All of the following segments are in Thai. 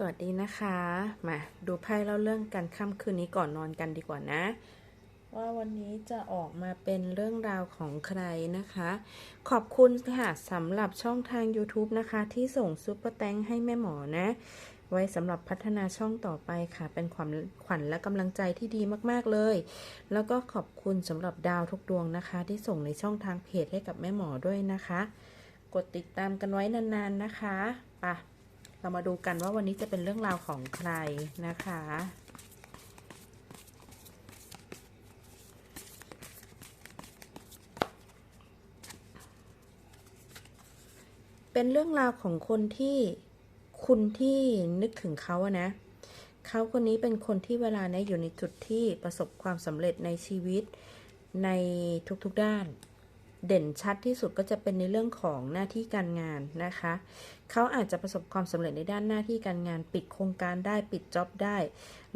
สวัสดีนะคะ มาดูไพ่เล่าเรื่องกันค่ำคืนนี้ก่อนนอนกันดีกว่านะ ว่าวันนี้จะออกมาเป็นเรื่องราวของใครนะคะ ขอบคุณค่ะสำหรับช่องทาง YouTube นะคะ ที่ส่งซุปเปอร์แตงให้แม่หมอนะ ไว้สำหรับพัฒนาช่องต่อไปค่ะ เป็นความขวัญและกำลังใจที่ดีมากๆเลย แล้วก็ขอบคุณสำหรับดาวทุกดวงนะคะ ที่ส่งในช่องทางเพจให้กับแม่หมอด้วยนะคะ กดติดตามกันไว้นานๆนะคะไปะ เรามาดูกันว่าวันนี้จะเป็นเรื่องราวของใครนะคะ เป็นเรื่องราวของคนที่คุณที่นึกถึงเขาอะนะเขาคนนี้เป็นคนที่เวลาเนี้ยอยู่ในจุดที่ประสบความสำเร็จในชีวิตในทุกๆด้าน เด่นชัดที่สุดก็จะเป็นในเรื่องของหน้าที่การงานนะคะ เขาอาจจะประสบความสำเร็จในด้านหน้าที่การงานปิดโครงการได้ปิดจ็อบได้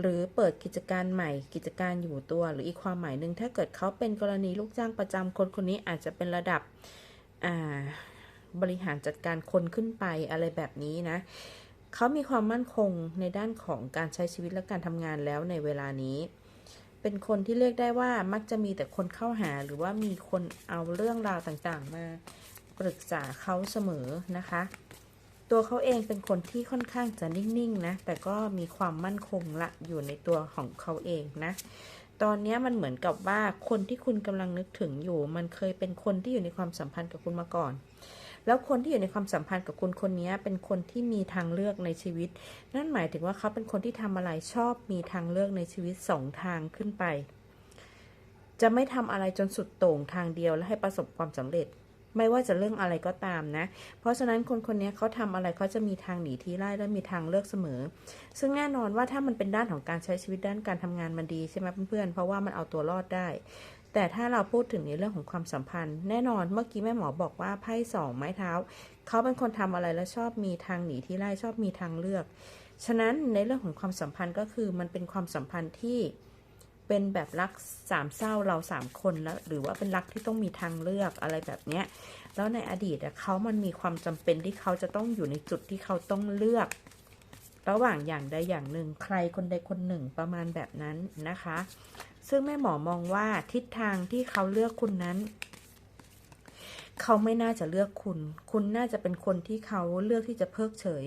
หรือเปิดกิจการใหม่ กิจการอยู่ตัว หรืออีกความหมายหนึ่งถ้าเกิดเขาเป็นกรณีลูกจ้างประจำคนคนนี้อาจจะเป็นระดับบริหารจัดการคนขึ้นไปอะไรแบบนี้นะเขามีความมั่นคงในด้านของการใช้ชีวิตและการทำงานแล้วในเวลานี้ เป็นคนที่เรียกได้ว่ามักจะมีแต่คนเข้าหาหรือว่ามีคนเอาเรื่องราวต่างๆ มาปรึกษาเขาเสมอนะคะ ตัวเขาเองเป็นคนที่ค่อนข้างจะนิ่งๆนะแต่ก็มีความมั่นคงละอยู่ในตัวของเขาเองนะ ตอนนี้มันเหมือนกับว่าคนที่คุณกำลังนึกถึงอยู่ มันเคยเป็นคนที่อยู่ในความสัมพันธ์กับคุณมาก่อน แล้วคนที่อยู่ในความสัมพันธ์กับคุณคนนี้เป็นคนที่มีทางเลือกในชีวิต นั่นหมายถึงว่าเขาเป็นคนที่ทำอะไรชอบมีทางเลือกในชีวิตสองทางขึ้นไป จะไม่ทำอะไรจนสุดโต่งทางเดียวและให้ประสบความสำเร็จไม่ว่าจะเรื่องอะไรก็ตามนะ เพราะฉะนั้นคนคนนี้เขาทำอะไรเขาจะมีทางหนีทีไล่และมีทางเลือกเสมอ ซึ่งแน่นอนว่าถ้ามันเป็นด้านของการใช้ชีวิตด้านการทำงานมันดีใช่ไหมเพื่อนๆ เพราะว่ามันเอาตัวรอดได้ แต่ถ้าเราพูดถึงในเรื่องของความสัมพันธ์ แน่นอนเมื่อกี้แม่หมอบอกว่าไพ่สองไม้เท้า เขาเป็นคนทำอะไรแล้วชอบมีทางหนีที่ไล่ชอบมีทางเลือก ฉะนั้นในเรื่องของความสัมพันธ์ก็คือมันเป็นความสัมพันธ์ที่เป็นแบบรักสามเศร้าเราสามคนแล้ว หรือว่าเป็นรักที่ต้องมีทางเลือกอะไรแบบเนี้ยแล้วในอดีตเขามันมีความจำเป็นที่เขาจะต้องอยู่ในจุดที่เขาต้องเลือก ระหว่างอย่างใดอย่างหนึ่ง ใครคนใดคนหนึ่งประมาณแบบนั้นนะคะ ซึ่งแม่หมอมองว่าทิศทางที่เขาเลือกคุณนั้น เขาไม่น่าจะเลือกคุณ คุณน่าจะเป็นคนที่เขาเลือกที่จะเพิกเฉย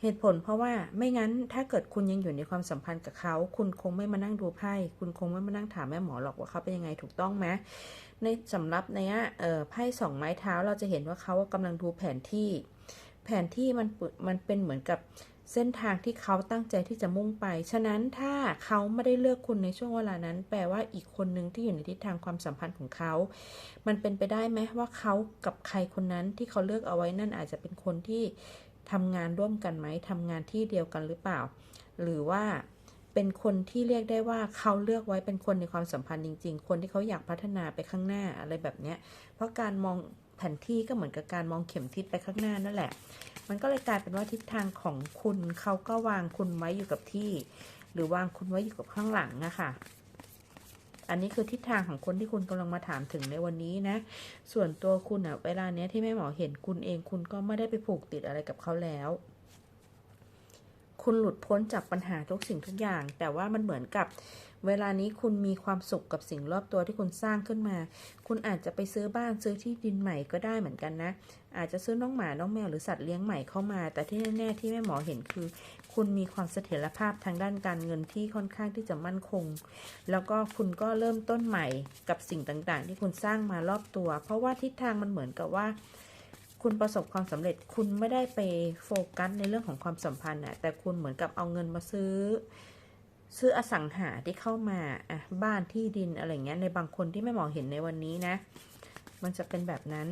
เหตุผลเพราะว่าไม่งั้นถ้าเกิดคุณยังอยู่ในความสัมพันธ์กับเขา คุณคงไม่มานั่งดูไพ่ คุณคงไม่มานั่งถามแม่หมอหรอกว่าเขาเป็นยังไงถูกต้องไหมในสำหรับในอะเอ่อไพ่สองไม้เท้าเราจะเห็นว่าเขากำลังดูแผนที่ แผนที่มันมันเป็นเหมือนกับ เส้นทางที่เขาตั้งใจที่จะมุ่งไป ฉะนั้นถ้าเขาไม่ได้เลือกคุณในช่วงเวลานั้น แปลว่าอีกคนหนึ่งที่อยู่ในทิศทางความสัมพันธ์ของเขา มันเป็นไปได้ไหมว่าเขากับใครคนนั้นที่เขาเลือกเอาไว้นั่นอาจจะเป็นคนที่ทำงานร่วมกันไหมทำงานที่เดียวกันหรือเปล่า หรือว่าเป็นคนที่เรียกได้ว่าเขาเลือกไว้เป็นคนในความสัมพันธ์จริง ๆ คนที่เขาอยากพัฒนาไปข้างหน้าอะไรแบบเนี้ย เพราะการมอง แผนที่ก็เหมือนกับการมองเข็มทิศไปข้างหน้านั่นแหละ มันก็เลยกลายเป็นว่าทิศทางของคุณเขาก็วางคุณไว้อยู่กับที่ หรือวางคุณไว้อยู่กับข้างหลังนะคะอันนี้คือทิศทางของคนที่คุณกำลังมาถามถึงในวันนี้นะ ส่วนตัวคุณอะเวลาเนี้ยที่แม่หมอเห็นคุณเองคุณก็ไม่ได้ไปผูกติดอะไรกับเขาแล้ว คุณหลุดพ้นจากปัญหาทุกสิ่งทุกอย่าง แต่ว่ามันเหมือนกับ เวลานี้คุณมีความสุขกับสิ่งรอบตัวที่คุณสร้างขึ้นมา คุณอาจจะไปซื้อบ้านซื้อที่ดินใหม่ก็ได้เหมือนกันนะ อาจจะซื้อน้องหมาน้องแมวหรือสัตว์เลี้ยงใหม่เข้ามา แต่ที่แน่ๆที่แม่หมอเห็นคือ คุณมีความเสถียรภาพทางด้านการเงินที่ค่อนข้างที่จะมั่นคง แล้วก็คุณก็เริ่มต้นใหม่กับสิ่งต่างๆ ที่คุณสร้างมารอบตัว เพราะว่าทิศทางมันเหมือนกับว่า คุณประสบความสำเร็จคุณไม่ได้ไปโฟกัสในเรื่องของความสัมพันธ์อะแต่คุณเหมือนกับเอาเงินมาซื้อ ซื้ออสังหาที่เข้ามาอะบ้านที่ดินอะไรเงี้ยในบางคนที่ไม่มองเห็นในวันนี้นะ มันจะเป็นแบบนั้น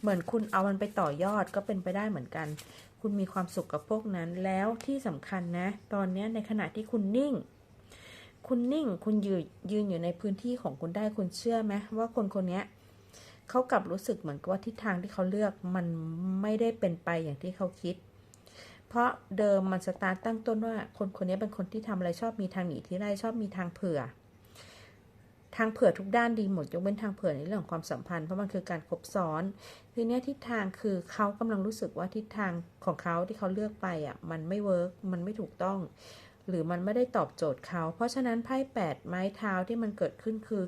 เหมือนคุณเอามันไปต่อยอดก็เป็นไปได้เหมือนกัน คุณมีความสุขกับพวกนั้นแล้วที่สำคัญนะ ตอนนี้ในขณะที่คุณนิ่ง คุณนิ่งคุณยืนยืนอยู่ในพื้นที่ของคุณได้คุณเชื่อไหมว่าคนคนเนี้ย เขากลับรู้สึกเหมือนกับว่าทิศทางที่เขาเลือกมันไม่ได้เป็นไปอย่างที่เขาคิด เพราะเดิมมันสตาร์ตตั้งต้นว่า คนคนนี้เป็นคนที่ทำอะไรชอบมีทางหนีที่ไล่ชอบมีทางเผื่อ ทางเผื่อทุกด้านดีหมดยกเว้นทางเผื่อในเรื่องของความสัมพันธ์เพราะมันคือการคบซ้อนทีนี้ทิศทางคือเขากำลังรู้สึกว่าทิศทางของเขาที่เขาเลือกไปอะมันไม่เวิร์กมันไม่ถูกต้องหรือมันไม่ได้ตอบโจทย์เขา เพราะฉะนั้นไพ่แปดไม้เท้าที่มันเกิดขึ้นคือ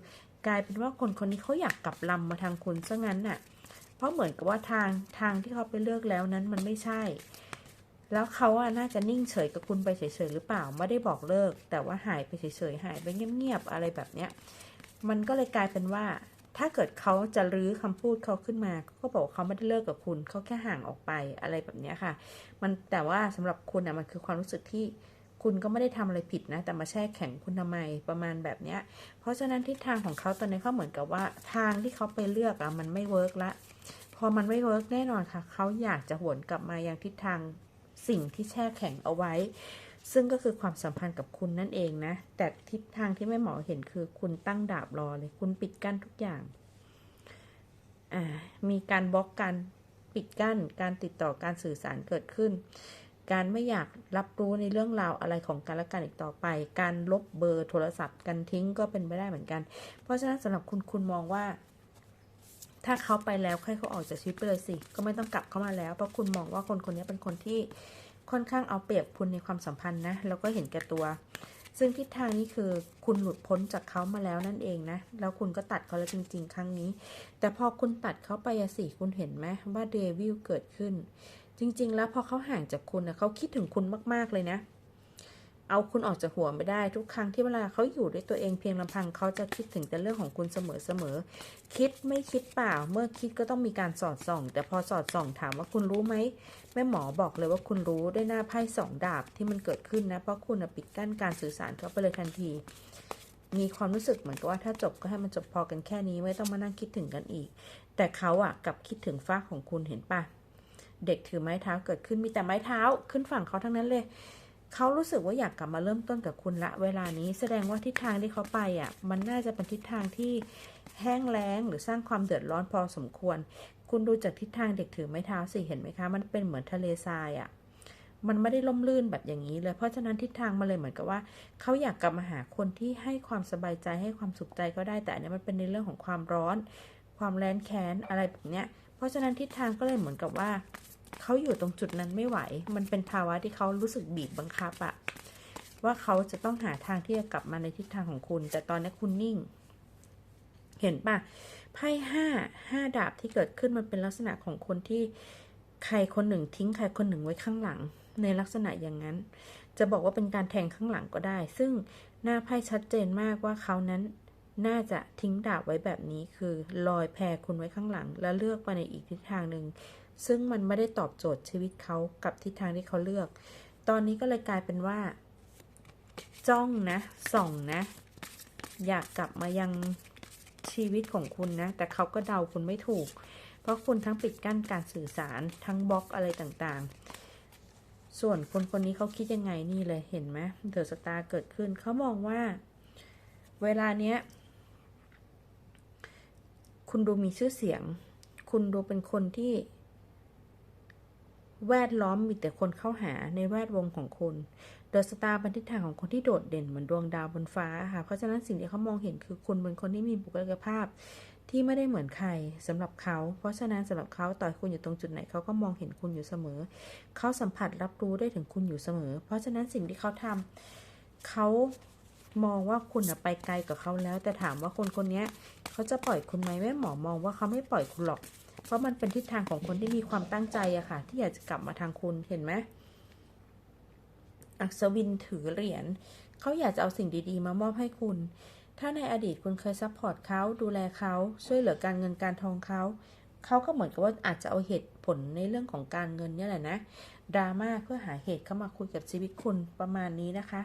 กลายเป็นว่าคนคนนี้เขาอยากกลับลำมาทางคุณซะงั้นน่ะ เพราะเหมือนกับว่าทางทางที่เขาไปเลือกแล้วนั้นมันไม่ใช่ แล้วเขาอะน่าจะนิ่งเฉยกับคุณไปเฉยๆหรือเปล่า ไม่ได้บอกเลิก แต่ว่าหายไปเฉยๆหายไปเงียบๆอะไรแบบเนี้ย มันก็เลยกลายเป็นว่า ถ้าเกิดเขาจะรื้อคำพูดเขาขึ้นมาเขาก็บอกว่าเขาไม่ได้เลิกกับคุณเขาแค่ห่างออกไปอะไรแบบเนี้ยค่ะ มันแต่ว่าสำหรับคุณอะมันคือความรู้สึกที่ คุณก็ไม่ได้ทำอะไรผิดนะ แต่มาแช่แข็งคุณทำไมประมาณแบบเนี้ย เพราะฉะนั้นทิศทางของเขาตอนนี้เขาเหมือนกับว่าทางที่เขาไปเลือกอะมันไม่เวิร์กละ พอมันไม่เวิร์กแน่นอนค่ะ เขาอยากจะหวนกลับมายังทิศทางสิ่งที่แช่แข็งเอาไว้ ซึ่งก็คือความสัมพันธ์กับคุณนั่นเองนะ แต่ทิศทางที่แม่หมอเห็นคือคุณตั้งดาบรอเลย คุณปิดกั้นทุกอย่างมีการบล็อกการปิดกั้นการติดต่อการสื่อสารเกิดขึ้น การไม่อยากรับรู้ในเรื่องราวอะไรของกันและกันอีกต่อไป การลบเบอร์โทรศัพท์กันทิ้งก็เป็นไปได้เหมือนกัน เพราะฉะนั้นสำหรับคุณคุณมองว่า ถ้าเขาไปแล้วให้เขาออกจากชีวิตไปเลยสิ ก็ไม่ต้องกลับเข้ามาแล้ว เพราะคุณมองว่าคนคนนี้เป็นคนที่ค่อนข้างเอาเปรียบคุณในความสัมพันธ์นะ แล้วก็เห็นแก่ตัว ซึ่งทิศทางนี้คือคุณหลุดพ้นจากเขามาแล้วนั่นเองนะ แล้วคุณก็ตัดเขาแล้วจริง ๆ ครั้งนี้ แต่พอคุณตัดเขาไปสิ คุณเห็นไหมว่าเดวิลเกิดขึ้น จริง ๆ แล้วพอเขาห่างจากคุณนะเขาคิดถึงคุณมาก ๆ เลยนะ เอาคุณออกจากหัวไม่ได้ทุกครั้งที่เวลาเขาอยู่ด้วยตัวเองเพียงลำพังเขาจะคิดถึงแต่เรื่องของคุณเสมอๆคิดไม่คิดเปล่า เมื่อคิดก็ต้องมีการสอดส่อง แต่พอสอดส่องถามว่าคุณรู้ไหมแม่หมอบอกเลยว่าคุณรู้ด้วยหน้าไพ่สองดาบที่มันเกิดขึ้นนะเพราะคุณปิดกั้นการสื่อสารเขาไปเลยทันทีมีความรู้สึกเหมือนกับว่าถ้าจบก็ให้มันจบพอกันแค่นี้ไม่ต้องมานั่งคิดถึงกันอีก แต่เขาอะกลับคิดถึงฝ้าของคุณเห็นปะ เด็กถือไม้เท้าเกิดขึ้นมีแต่ไม้เท้าขึ้นฝั่งเขาทั้งนั้นเลย เขารู้สึกว่าอยากกลับมาเริ่มต้นกับคุณละ เวลานี้แสดงว่าทิศทางที่เขาไปอะมันน่าจะเป็นทิศทางที่แห้งแล้งหรือสร้างความเดือดร้อนพอสมควร คุณดูจากทิศทางเด็กถือไม้เท้าสิเห็นไหมคะ มันเป็นเหมือนทะเลทรายอะมันไม่ได้ล่มลื่นแบบอย่างนี้เลย เพราะฉะนั้นทิศทางมันเลยเหมือนกับว่า เขาอยากกลับมาหาคนที่ให้ความสบายใจให้ความสุขใจก็ได้ แต่อันนี้มันเป็นในเรื่องของความร้อน ความแรนแค้นอะไรแบบเนี้ย เพราะฉะนั้นทิศทางก็เลยเหมือนกับว่า เขาอยู่ตรงจุดนั้นไม่ไหว มันเป็นภาวะที่เขารู้สึกบีบบังคับอะว่าเขาจะต้องหาทางที่จะกลับมาในทิศทางของคุณ แต่ตอนนี้คุณนิ่ง เห็นปะไพ่ห้าห้าดาบที่เกิดขึ้นมันเป็นลักษณะของคนที่ใครคนหนึ่งทิ้งใครคนหนึ่งไว้ข้างหลัง ในลักษณะอย่างนั้น จะบอกว่าเป็นการแทงข้างหลังก็ได้ ซึ่งหน้าไพ่ชัดเจนมากว่าเขานั้นน่าจะทิ้งดาบไว้แบบนี้คือลอยแพคุณไว้ข้างหลัง แล้วเลือกไปในอีกทิศทางหนึ่ง ซึ่งมันไม่ได้ตอบโจทย์ชีวิตเขากับทิศทางที่เขาเลือก ตอนนี้ก็เลยกลายเป็นว่า จ้องนะ ส่องนะ อยากกลับมายังชีวิตของคุณนะ แต่เขาก็เดาคุณไม่ถูก เพราะคุณทั้งปิดกั้นการสื่อสารทั้งบล็อกอะไรต่างๆ ส่วนคนคนนี้เขาคิดยังไงนี่เลยเห็นไหมเดอะสตาร์เกิดขึ้นเขามองว่า เวลาเนี้ยคุณดูมีชื่อเสียง คุณดูเป็นคนที่ แวดล้อมมีแต่คนเข้าหาในแวดวงของคุณเดอะสตาร์เป็นทิศทางของคนที่โดดเด่นเหมือนดวงดาวบนฟ้าค่ะ เพราะฉะนั้นสิ่งที่เขามองเห็นคือคุณเป็นคนที่มีบุคลิกภาพ ที่ไม่ได้เหมือนใครสำหรับเขา เพราะฉะนั้นสำหรับเขาต่อให้คุณอยู่ตรงจุดไหนเขาก็มองเห็นคุณอยู่เสมอ เขาสัมผัสรับรู้ได้ถึงคุณอยู่เสมอ เพราะฉะนั้นสิ่งที่เขาทำเขามองว่าคุณไปไกลกับเขาแล้ว แต่ถามว่าคนคนนี้เขาจะปล่อยคุณไหมแม่หมอมองว่าเขาไม่ปล่อยคุณหรอก เพราะมันเป็นทิศทางของคนที่มีความตั้งใจอะค่ะ ที่อยากจะกลับมาทางคุณเห็นไหมอัศวินถือเหรียญเขาอยากจะเอาสิ่งดีๆ มามอบให้คุณ ถ้าในอดีตคุณเคยซัพพอร์ตเขาดูแลเขาช่วยเหลือการเงินการทองเขาเขาก็เหมือนกับว่าอาจจะเอาเหตุผลในเรื่องของการเงินเนี่ยแหละนะดราม่าเพื่อหาเหตุเข้ามาคุยกับชีวิตคุณประมาณนี้นะคะ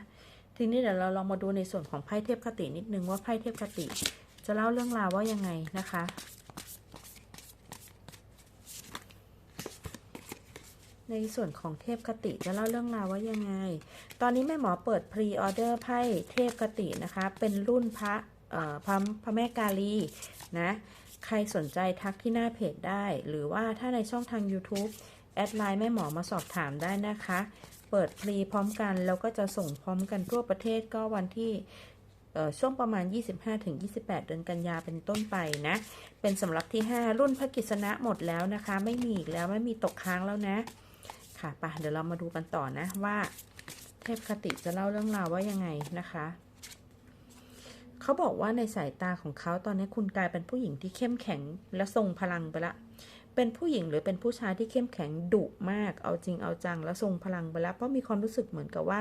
ทีนี้เดี๋ยวเราลองมาดูในส่วนของไพ่เทพคตินิดนึงว่าไพ่เทพคติ จะเล่าเรื่องราวว่ายังไงนะคะ ในส่วนของเทพคติจะเล่าเรื่องราวว่ายังไง ตอนนี้แม่หมอเปิดพรีออเดอร์ไพ่เทพคตินะคะ เป็นรุ่นพระพระพระแม่กาลีนะ ใครสนใจทักที่หน้าเพจได้ หรือว่าถ้าในช่องทาง YouTube แอดไลน์แม่หมอมาสอบถามได้นะคะ เปิดพรีพร้อมกัน แล้วก็จะส่งพร้อมกันทั่วประเทศก็วันที่ช่วงประมาณ 25-28 เดือนกันยาเป็นต้นไปนะ เป็นสำหรับที่ 5 รุ่นพระกิษณะหมดแล้วนะคะ ไม่มีอีกแล้วไม่มีตกค้างแล้วนะ ค่ะไปะเดี๋ยวเรามาดูกันต่อนะว่าเทพคติจะเล่าเรื่องราวว่ายังไงนะคะ เขาบอกว่าในสายตาของเขาตอนนี้คุณกลายเป็นผู้หญิงที่เข้มแข็งและทรงพลังไปละ เป็นผู้หญิงหรือเป็นผู้ชายที่เข้มแข็งดุมาก เอาจริงเอาจังและทรงพลังไปล้วเพราะมีความรู้สึกเหมือนกับว่า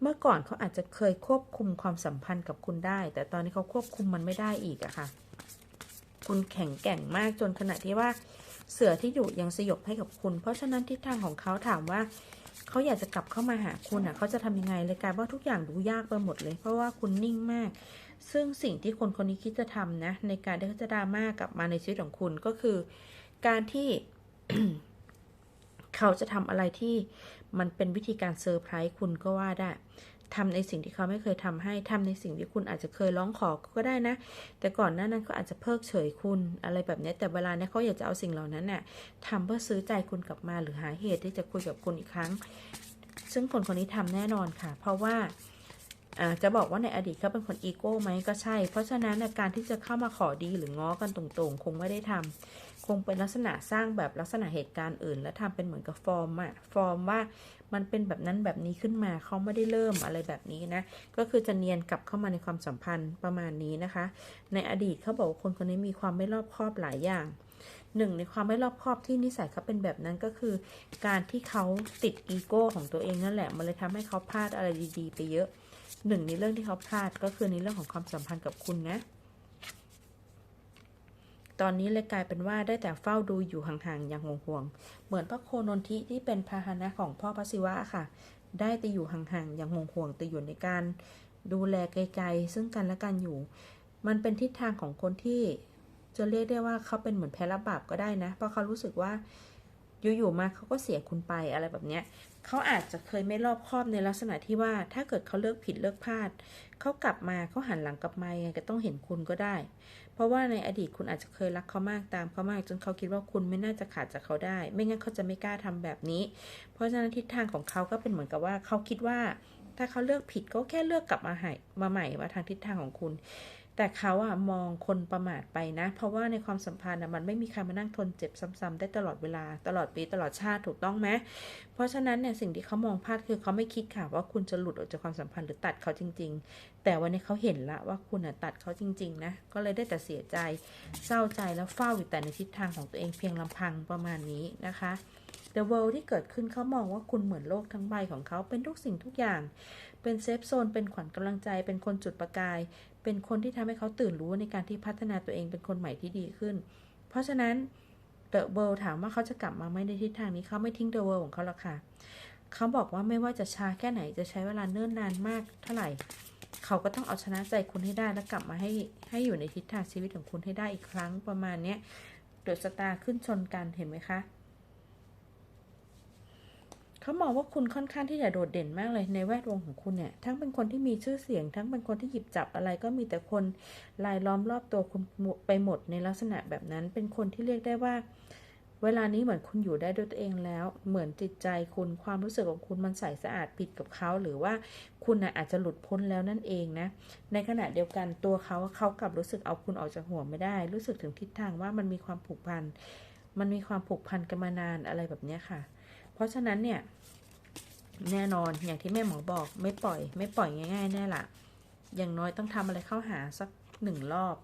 เมื่อก่อนเขาอาจจะเคยควบคุมความสัมพันธ์กับคุณได้ แต่ตอนนี้เขาควบคุมมันไม่ได้อีกอะค่ะ คุณแข็งแกร่งมากจนขณะที่ว่า เสือที่อยู่ยังสยบให้กับคุณ เพราะฉะนั้นทิศทางของเขาถามว่าเขาอยากจะกลับเข้ามาหาคุณอะเขาจะทำยังไงเลยกลายว่าทุกอย่างดูยากไปหมดเลย เพราะว่าคุณนิ่งมาก ซึ่งสิ่งที่คนคนนี้คิดจะทำนะ ในการที่เขาจะดราม่ากลับมาในชีวิตของคุณก็คือ การที่เขาจะทำอะไรที่มันเป็นวิธีการเซอร์ไพรส์คุณก็ว่าได้ ทำในสิ่งที่เขาไม่เคยทำให้ทำในสิ่งที่คุณอาจจะเคยร้องขอก็ได้นะ แต่ก่อนหน้านั้นเขาอาจจะเพิกเฉยคุณอะไรแบบนี้แต่เวลาเนี้ยเขาอยากจะเอาสิ่งเหล่านั้นน่ะทำเพื่อซื้อใจคุณกลับมาหรือหาเหตุที่จะคุยกับคุณอีกครั้ง ซึ่งคนคนนี้ทำแน่นอนค่ะ เพราะว่าอ่า จะบอกว่าในอดีตเขาเป็นคนอีโก้ไหมก็ใช่ เพราะฉะนั้นการที่จะเข้ามาขอดีหรือง้อกันตรงๆ คงไม่ได้ทำคงเป็นลักษณะสร้างแบบลักษณะเหตุการณ์อื่น แล้วทำเป็นเหมือนกับฟอร์มอะฟอร์มว่ามันเป็นแบบนั้นแบบนี้ขึ้นมาเขาไม่ได้เริ่มอะไรแบบนี้นะ ก็คือจะเนียนกลับเข้ามาในความสัมพันธ์ประมาณนี้นะคะ ในอดีตเขาบอกว่าคนคนนี้มีความไม่รอบคอบหลายอย่างหนึ่งในความไม่รอบคอบที่นิสัยเขาเป็นแบบนั้นก็คือ การที่เขาติดอีโก้ของตัวเองนั่นแหละ มันเลยทำให้เขาพลาดอะไรดีๆ ไปเยอะ หนึ่งในเรื่องที่เขาพลาดก็คือในเรื่องของความสัมพันธ์กับคุณนะ ตอนนี้เลยกลายเป็นว่าได้แต่เฝ้าดูอยู่ห่างๆอย่างห่วงๆเหมือนพระโคนนทิที่เป็นพาหนะของพ่อพระศิวะค่ะ ได้แต่อยู่ห่างๆอย่างห่วงๆแต่อยู่ในการดูแลไกลๆ ซึ่งกันและกันอยู่ มันเป็นทิศทางของคนที่จะเรียกได้ว่าเขาเป็นเหมือนแพ้รับบาปก็ได้นะ เพราะเขารู้สึกว่า อยู่ๆมาเขาก็เสียคุณไปอะไรแบบเนี้ยเขาอาจจะเคยไม่รอบคอบในลักษณะที่ว่า ถ้าเกิดเขาเลือกผิดเลือกพลาดเขากลับมาเขาหันหลังกลับมายังไงก็ต้องเห็นคุณก็ได้ เพราะว่าในอดีตคุณอาจจะเคยรักเขามากตามเขามาก จนเขาคิดว่าคุณไม่น่าจะขาดจากเขาได้ ไม่งั้นเขาจะไม่กล้าทำแบบนี้ เพราะฉะนั้นทิศทางของเขาก็เป็นเหมือนกับว่าเขาคิดว่า ถ้าเขาเลือกผิดก็แค่เลือกกลับมาใหม่มาใหม่มาทางทิศทางของคุณ แต่เขาอะมองคนประมาทไปนะ เพราะว่าในความสัมพันธ์อะมันไม่มีใครมานั่งทนเจ็บซ้ำๆได้ตลอดเวลาตลอดปีตลอดชาติถูกต้องไหมเพราะฉะนั้นเนี่ยสิ่งที่เขามองพลาดคือเขาไม่คิดค่ะว่าคุณจะหลุดออกจากความสัมพันธ์หรือตัดเขาจริง ๆ แต่วันนี้เขาเห็นละว่าคุณอะตัดเขาจริงๆนะก็เลยได้แต่เสียใจเศร้าใจแล้วเฝ้าอยู่แต่ในทิศทางของตัวเองเพียงลำพังประมาณนี้นะคะ The World ที่เกิดขึ้นเขามองว่าคุณเหมือนโลกทั้งใบของเขาเป็นทุกสิ่งทุกอย่าง เป็นเซฟโซน เป็นขวัญกำลังใจ เป็นคนจุดประกาย เป็นคนที่ทำให้เขาตื่นรู้ในการที่พัฒนาตัวเองเป็นคนใหม่ที่ดีขึ้น เพราะฉะนั้น The World ถามว่าเขาจะกลับมาไหมในทิศทางนี้เขาไม่ทิ้ง The World ของเขาหรอกค่ะ เขาบอกว่าไม่ว่าจะช้าแค่ไหนจะใช้เวลาเนิ่นนานมากเท่าไหร่ เขาก็ต้องเอาชนะใจคุณให้ได้และกลับมาให้ให้อยู่ในทิศทางชีวิตของคุณให้ได้อีกครั้งประมาณเนี้ยเดอะสตาร์ขึ้นชนกันเห็นไหมคะ เขามองว่าคุณค่อนข้างที่จะโดดเด่นมากเลยในแวดวงของคุณเนี่ย ทั้งเป็นคนที่มีชื่อเสียง ทั้งเป็นคนที่หยิบจับอะไรก็มีแต่คนลายล้อมรอบตัวคุณไปหมดในลักษณะแบบนั้น เป็นคนที่เรียกได้ว่า เวลานี้เหมือนคุณอยู่ได้ด้วยตัวเองแล้ว เหมือนจิตใจคุณความรู้สึกของคุณมันใสสะอาดผิดกับเขาหรือว่าคุณนะอาจจะหลุดพ้นแล้วนั่นเองนะ ในขณะเดียวกันตัวเขาเขากลับรู้สึกเอาคุณออกจากหัวไม่ได้ รู้สึกถึงทิศทางว่ามันมีความผูกพันมันมีความผูกพันกันมานานอะไรแบบนี้ค่ะ เพราะฉะนั้นเนี่ย แน่นอนอย่างที่แม่หมอบอกไม่ปล่อย ไม่ปล่อยง่าย ๆ แน่ละอย่างน้อยต้องทำอะไรเข้าหาสักหนึ่งรอบ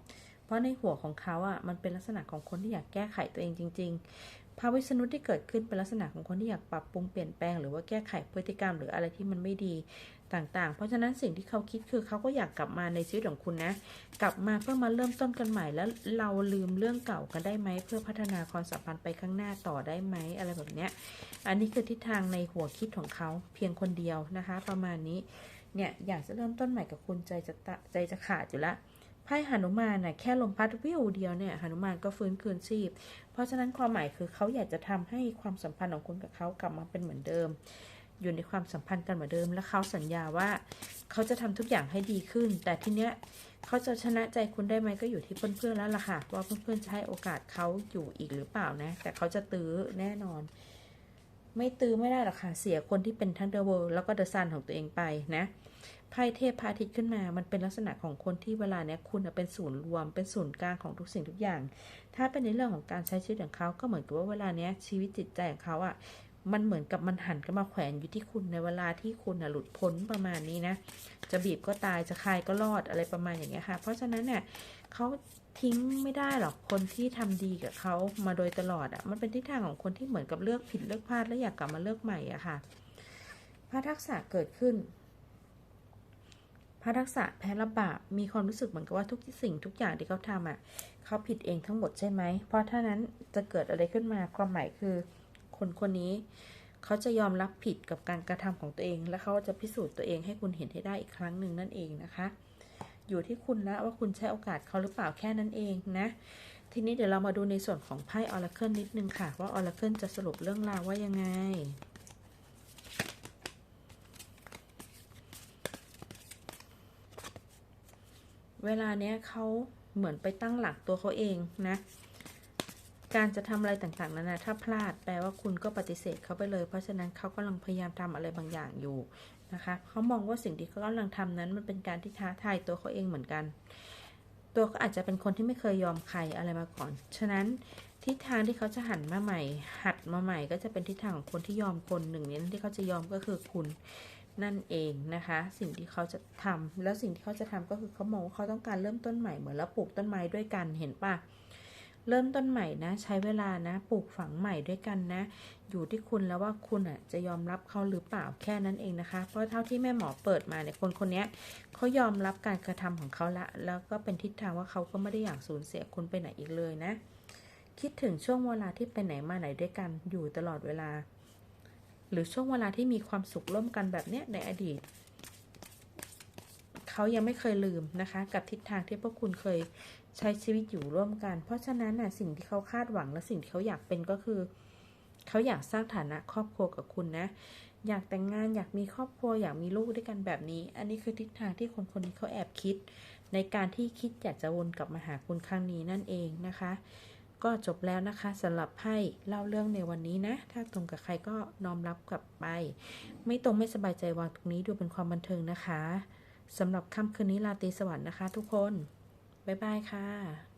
เพราะในหัวของเขาอะ่ะมันเป็นลักษณะของคนที่อยากแก้ไขตัวเองจริง ๆ ภาวิสนุที่เกิดขึ้นเป็นลักษณะของคนที่อยากปรับปรุงเปลี่ยนแปลงหรือว่าแก้ไขพฤติกรรมหรืออะไรที่มันไม่ดี ต่างๆ เพราะฉะนั้นสิ่งที่เขาคิดคือเขาก็อยากกลับมาในชีวิตของคุณนะ กลับมาเพื่อมาเริ่มต้นกันใหม่แล้วเราลืมเรื่องเก่ากันได้ไหม เพื่อพัฒนาความสัมพันธ์ไปข้างหน้าต่อได้ไหมอะไรแบบเนี้ย อันนี้คือทิศทางในหัวคิดของเขาเพียงคนเดียวนะคะ ประมาณนี้ เนี่ยอยากจะเริ่มต้นใหม่กับคุณใจจะตะใจจะขาดอยู่ละไพ่หนุมานน่ะแค่ลมพัดวิวเดียวเนี่ยหนุมานก็ฟื้นคืนชีพ เพราะฉะนั้นความหมายคือเขาอยากจะทำให้ความสัมพันธ์ของคุณกับเขากลับมาเป็นเหมือนเดิม อยู่ในความสัมพันธ์กันเหมือนเดิม และเขาสัญญาว่าเขาจะทำทุกอย่างให้ดีขึ้น แต่ทีเนี้ยเขาจะชนะใจคุณได้ไหมก็อยู่ที่เพื่อนๆแล้วล่ะค่ะว่าเพื่อนๆจะให้โอกาสเขาอยู่อีกหรือเปล่านะ แต่เขาจะตื้อแน่นอน ไม่ตื้อไม่ได้หรอกค่ะเสียคนที่เป็นทั้งเดอะเวิลด์แล้วก็เดอะซันของตัวเองไปนะไพ่เทพพาทิตย์ขึ้นมา มันเป็นลักษณะของคนที่เวลาเนี้ยคุณเป็นศูนย์รวม เป็นศูนย์กลางของทุกสิ่งทุกอย่าง ถ้าเป็นในเรื่องของการใช้ชีวิตของเขาก็เหมือนกับว่าเวลาเนี้ยชีวิตจิตใจของเขาอะ่ะ มันเหมือนกับมันหันกันมาแขวนอยู่ที่คุณในเวลาที่คุณหลุดพ้นประมาณนี้นะ จะบีบก็ตายจะคายก็รอดอะไรประมาณอย่างเงี้ยค่ะ เพราะฉะนั้นเนี่ยเขาทิ้งไม่ได้หรอกคนที่ทำดีกับเขามาโดยตลอดอะ่ะ มันเป็นทิศทางของคนที่เหมือนกับเลือกผิดเลือกพลาดแล้วอยากกลับมาเลือกใหม่อะค่ะพระทักษะเกิดขึ้นพระทักษะแพ้ระบาปมีความรู้สึกเหมือนกับว่าทุกสิ่งทุกอย่างที่เขาทำอะเขาผิดเองทั้งหมดใช่ไหม เพราะถ้านั้นจะเกิดอะไรขึ้นมาความหมายคือ คนคนนี้ เขาจะยอมรับผิดกับการกระทำของตัวเอง และเขาจะพิสูจน์ตัวเองให้คุณเห็นให้ได้อีกครั้งหนึ่งนั่นเองนะคะ อยู่ที่คุณแล้วว่าคุณใช้โอกาสเขาหรือเปล่าแค่นั้นเองนะ ทีนี้เดี๋ยวเรามาดูในส่วนของไพ่ออร์เคิลนิดนึงค่ะ ว่าออร์เคิลจะสรุปเรื่องราวว่ายังไงเวลาเนี้ยเขาเหมือนไปตั้งหลักตัวเขาเองนะ การจะทำอะไรต่างๆนั้นนะถ้าพลาดแปลว่าคุณก็ปฏิเสธเขาไปเลย เพราะฉะนั้นเขากำลังพยายามทำอะไรบางอย่างอยู่นะคะเขามองว่าสิ่งที่เขากำลังทำนั้น มันเป็นการที่ท้าทายตัวเขาเองเหมือนกัน ตัวเขาอาจจะเป็นคนที่ไม่เคยยอมใครอะไรมาก่อน ฉะนั้นทิศทางที่เขาจะหันมาใหม่ หัดมาใหม่ ก็จะเป็นทิศทางของคนที่ยอมคนหนึ่งนี้ที่เขาจะยอมก็คือคุณนั่นเองนะคะ สิ่งที่เขาจะทำแล้วสิ่งที่เขาจะทำก็คือเขามองว่าเขาต้องการเริ่มต้นใหม่เหมือนเราปลูกต้นไม้ด้วยกันเห็นปะ เริ่มต้นใหม่นะ ใช้เวลานะปลูกฝังใหม่ด้วยกันนะ อยู่ที่คุณแล้วว่าคุณอะจะยอมรับเขาหรือเปล่าแค่นั้นเองนะคะ เพราะเท่าที่แม่หมอเปิดมาเนี่ยคนคนนี้เขายอมรับการกระทำของเขาละ แล้วก็เป็นทิศทางว่าเขาก็ไม่ได้อยากสูญเสียคุณไปไหนอีกเลยนะ คิดถึงช่วงเวลาที่ไปไหนมาไหนด้วยกันอยู่ตลอดเวลา หรือช่วงเวลาที่มีความสุขร่วมกันแบบเนี้ยในอดีต เขายังไม่เคยลืมนะคะ กับทิศทางที่พวกคุณเคยใช้ชีวิตอยู่ร่วมกัน เพราะฉะนั้นนะสิ่งที่เขาคาดหวังและสิ่งที่เขาอยากเป็นก็คือ เขาอยากสร้างฐานะครอบครัวกับคุณนะ อยากแต่งงานอยากมีครอบครัวอยากมีลูกด้วยกันแบบนี้ อันนี้คือทิศทางที่คนคนนี้เขาแอบคิด ในการที่คิดอยากจะวนกลับมาหาคุณครั้งนี้นั่นเองนะคะ ก็จบแล้วนะคะสำหรับไพ่เล่าเรื่องในวันนี้นะ ถ้าตรงกับใครก็น้อมรับกลับไป ไม่ตรงไม่สบายใจวางตรงนี้ดูเป็นความบันเทิงนะคะ สำหรับค่ำคืนนี้ลาตรีสวัสดิ์นะคะทุกคน บ๊ายบายค่ะ